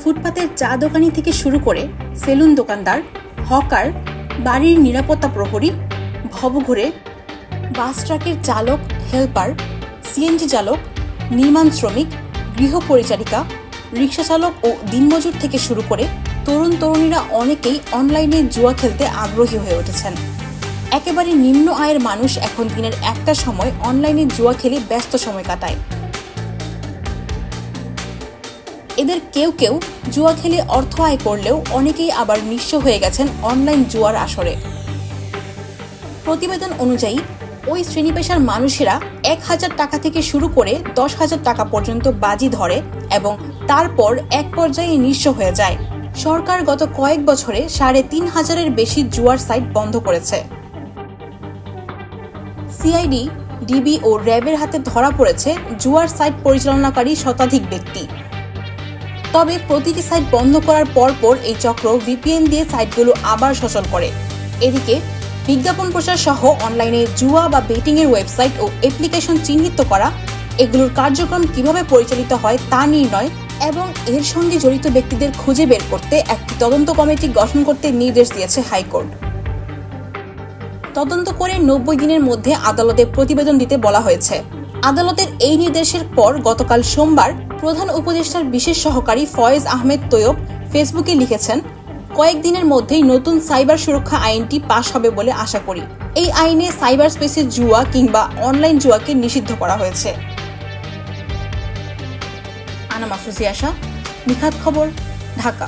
ফুটপাতের চা দোকানি থেকে শুরু করে সেলুন দোকানদার, হকার, বাড়ির নিরাপত্তা প্রহরী, ভবঘুরে, বাস ট্রাকের চালক, হেল্পার, সিএনজি চালক, নির্মাণ শ্রমিক, গৃহ পরিচারিকা, রিক্সা চালক ও দিনমজুর থেকে শুরু করে তরুণ তরুণীরা অনেকেই অনলাইনে জুয়া খেলতে আগ্রহী হয়ে উঠেছেন। একেবারে নিম্ন আয়ের মানুষ এখন দিনের একটা সময় অনলাইনে জুয়া খেলে ব্যস্ত সময় কাটায়। এদের কেউ কেউ জুয়া খেলে অর্থ আয় করলেও অনেকেই আবার নিঃস্ব হয়ে গেছেন অনলাইন জুয়ার আসরে। প্রতিবেদন অনুযায়ী, ওই শ্রেণি পেশার মানুষেরা এক হাজার টাকা থেকে শুরু করে দশ হাজার টাকা পর্যন্ত বাজি ধরে এবং তারপর এক পর্যায়ে নিঃস্ব হয়ে যায়। সরকার গত কয়েক বছরে সাড়ে তিন হাজারের বেশি জুয়ার সাইট বন্ধ করেছে। সিআইডি, ডিবি ও র্যাবের হাতে ধরা পড়েছে জুয়ার সাইট পরিচালনাকারী শতাধিক ব্যক্তি। তবে প্রতিটি সাইট বন্ধ করার পরপর এই চক্র ভিপিএন দিয়ে সাইটগুলো আবার সচল করে। এদিকে, বিজ্ঞাপন প্রচার সহ অনলাইনে জুয়া বা বেটিং এর ওয়েবসাইট ও অ্যাপ্লিকেশন চিহ্নিত করা, এগুলোর কার্যক্রম কীভাবে পরিচালিত হয় তা নির্ণয় এবং এর সঙ্গে জড়িত ব্যক্তিদের খুঁজে বের করতে একটি তদন্ত কমিটি গঠন করতে নির্দেশ দিয়েছে হাইকোর্ট। তদন্ত করে নব্বই দিনের মধ্যে আদালতে প্রতিবেদন দিতে বলা হয়েছে। আদালতের এই নির্দেশের পর গতকাল সোমবার প্রধান উপদেষ্টার বিশেষ সহকারী ফয়েজ আহমেদ তৈয়ব ফেসবুকে লিখেছেন, কয়েকদিনের মধ্যেই নতুন সাইবার সুরক্ষা আইনটি পাশ হবে বলে আশা করি। এই আইনে সাইবার স্পেসে জুয়া কিংবা অনলাইন জুয়াকে নিষিদ্ধ করা হয়েছে। আনা মাফরুজি আশা নিখাত খবর, ঢাকা।